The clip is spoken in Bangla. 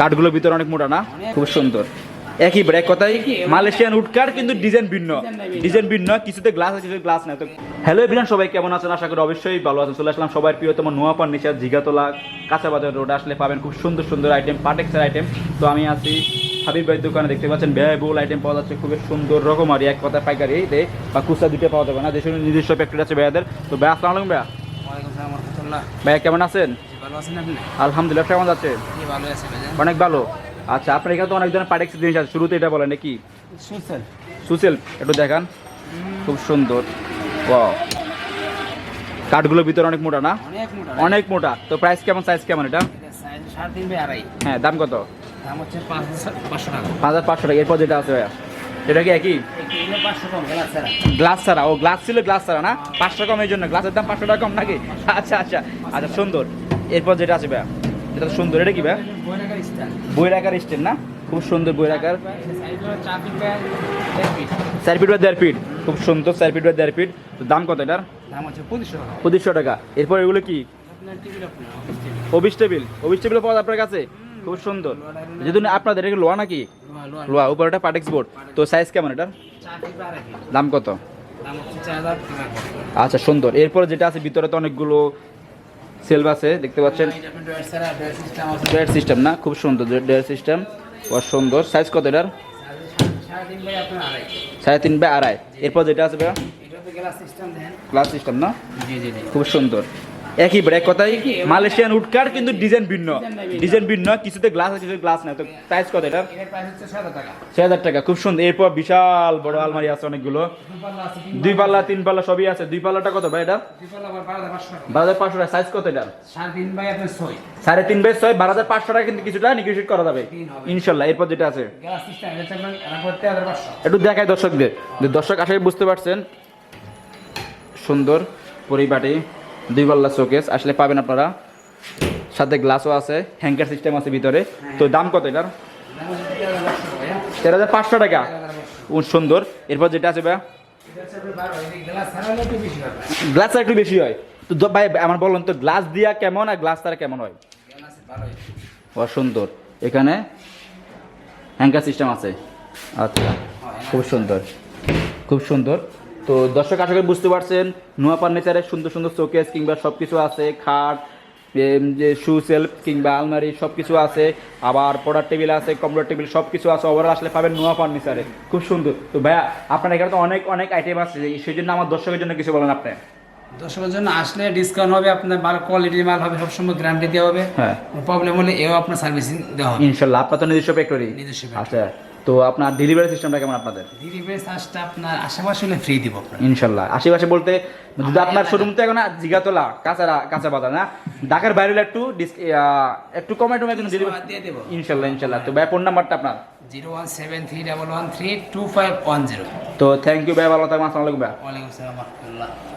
কাঠগুলোর ভিতরে অনেক মোটা না? খুব সুন্দর। একই ব্রেক কথাই মালয়েশিয়ান উড কিন্তু ডিজাইন ভিন্ন। ডিজাইন ভিন্ন। কিছুতে গ্লাস আছে কিছুতে গ্লাস নাই। তো হ্যালো এভরিওয়ান সবাই কেমন আছেন? আশা করি অবশ্যই ভালো আছেন। চলে আসলাম সবার প্রিয়তম নোয়া ফার্নিচার জিগাতলা কাঁচা বাজার রোড আসলে পাবেন খুব সুন্দর সুন্দর আইটেম পাটেক্সের আইটেম তো আমি আছি হাবিব ভাইয়ের দোকানে দেখতে পাচ্ছেন ব্যয়বহুল আইটেম পাওয়া যাচ্ছে খুবই সুন্দর রকম রকমারি এক কথা পাইকারি দে বা খুচরা দুটো পাওয়া যাবে না। দেশের নিজস্ব ফ্যাক্টরি আছে ভাইয়াদের। তো ভাই আসসালাম আলাইকুম ভাইয়া। ভাইয়া কেমন আছেন? ভালো আছেন আপনি? আলহামদুলিল্লাহ কেমন ভালো আছি অনেক ভালো। আচ্ছা আপনার এখানে তো অনেক ধরনের পাটেক্স জিনিস আছে শুরুতে এটা বলেন নাকি? শুনছেন সুসেল একটু দেখান। খুব সুন্দর। ওয়াও কাঠগুলোর ভিতরে অনেক মোটা না? অনেক মোটা। তো প্রাইস কেমন সাইজ কেমন এটা? হ্যাঁ দাম কত? দাম হচ্ছে পাঁচ হাজার পাঁচশো টাকা। এরপর যেটা আছে ভাইয়া? এটা কি একই? গ্লাস ছাড়া। ও গ্লাস ছিল গ্লাস ছাড়া না? পাঁচশো কম এই জন্য। গ্লাসের দাম পাঁচশো টাকা কম নাকি? আচ্ছা আচ্ছা। আচ্ছা সুন্দর। এরপর যেটা আছে ভাইয়া এটা সুন্দর এটা কি ভাইয়া? বই টাকার স্ট্যান্ড বই রাখার স্টেন না? খুব সুন্দর বই রাখার সাইজ হলো চার ফিট বা দেড় ফিট খুব সুন্দর চার ফিট বা দেড় ফিট তো দাম কত এটার? দাম হচ্ছে পঁচিশশো টাকা। পঁচিশশো টাকা। এরপর এগুলো কি? আপনার টিকিট আপনার অফিস টেবিল অবিস টেবিল পাওয়া আপনার কাছে? খুব সুন্দর। যেহেতু আপনাদের এটা লোয়া নাকি? লোয়া উপর একটা পাটেক্স বোর্ড তো সাইজ কেমন এটার? দাম কত? আচ্ছা সুন্দর। এরপর যেটা আছে ভিতরে তো অনেকগুলো আছে দেখতে পাচ্ছেন? স্যার ডয়ার সিস্টেম না? খুব সুন্দর ডেয়ার সিস্টেম। খুব সুন্দর। সাইজ কত এটার? সাড়ে তিন বাই আড়াই। এরপর যেটা আছে ভাইয়া? ক্লাস সিস্টেম না? খুব সুন্দর। একই ব্রেক কথাই মালয়েশিয়ান উড কাঠ কিন্তু ডিজাইন ভিন্ন। ডিজাইন ভিন্ন। কিছুতে গ্লাস আছে কিছুতে গ্লাস নাই। তো প্রাইস কত হচ্ছে ছয় হাজার টাকা। খুব সুন্দর। এরপর বিশাল বড় আলমারি আছে অনেকগুলো। দুই পাল্লা তিন পাল্লা সবই আছে। দুই পাল্লাটা কত ভাই এটা? বারো হাজার পাঁচশো টাকা। সাইজ কত এটা? সাড়ে তিন বাই ছয়। বারো হাজার পাঁচশো টাকা কিন্তু কিছুটা নেগোসিয়েট করা যাবে। ইনশাল্লাহ এরপর যেটা আছে। এটা একটু দেখায় দর্শকদের। দর্শক আসলে বুঝতে পারছেন। সুন্দর পরিপাটি দুই পাল্লা শোকেস আসলে পাবেন আপনারা। সাথে গ্লাসও আছে হ্যাঙ্কার সিস্টেম আছে ভিতরে। তো দাম কত এটার? তেরো হাজার পাঁচশো টাকা। সুন্দর। এরপর যেটা আছে ভাইয়া? গ্লাস একটু বেশি হয়। তো ভাই, আমার বলুন তো গ্লাস দিয়া কেমন আর গ্লাস তারা কেমন হয়? ও সুন্দর। এখানে হ্যাঙ্কার সিস্টেম আছে। আচ্ছা। খুব সুন্দর। খুব সুন্দর। তো দর্শক আশা করি বুঝতে পারছেন নোয়া ফার্নিচারের সুন্দর সুন্দর শোকেস কিংবা সব কিছু আছে খাট যে শু সেলফ কিংবা আলমারি সব কিছু আছে আবার পড়ার টেবিল আছে কম্পিউটার টেবিল সব কিছু আছে ওভারঅল আসলে পাবেন নোয়া ফার্নিচারে খুব সুন্দর। তো ভাইয়া আপনার এখানে তো অনেক অনেক আইটেম আছে সেই জন্য আমার দর্শকের জন্য কিছু বলেন আপনি। দর্শকের জন্য আসলে ডিসকাউন্ট হবে আপনার মাল কোয়ালিটির মাল হবে সবসময় গ্যারান্টি দেওয়া হবে। হ্যাঁ। প্রবলেম হলে এও আপনার সার্ভিসিং দেওয়া হবে। ইনশাল্লাহ আপনার তো নিজস্ব ফ্যাক্টরি নিজস্ব। আচ্ছা। তো আপনার ডেলিভারি সিস্টেমটা কেমন আপনাদের? ডেলিভারি চার্জটা আপনার আশেপাশে হলে ফ্রি দিব ইনশাল্লাহ। আশেপাশে বলতে যদি আপনার শোরুম তো এখন জিগাতলা কাঁচারা কাঁচা বাজার না? ঢাকার বাইরে হলে একটু একটু কমে টমে কিন্তু ডেলিভারি দিয়ে দেবো। ইনশাল্লাহ ইনশাল্লাহ। তো ভাই ফোন নাম্বারটা আপনার? Zero one seven three double one three two five one zero. তো থ্যাংক ইউ ভাই ভালো থাকবেন। আসসালামু আলাইকুম ভাই। ওয়ালাইকুম আসসালাম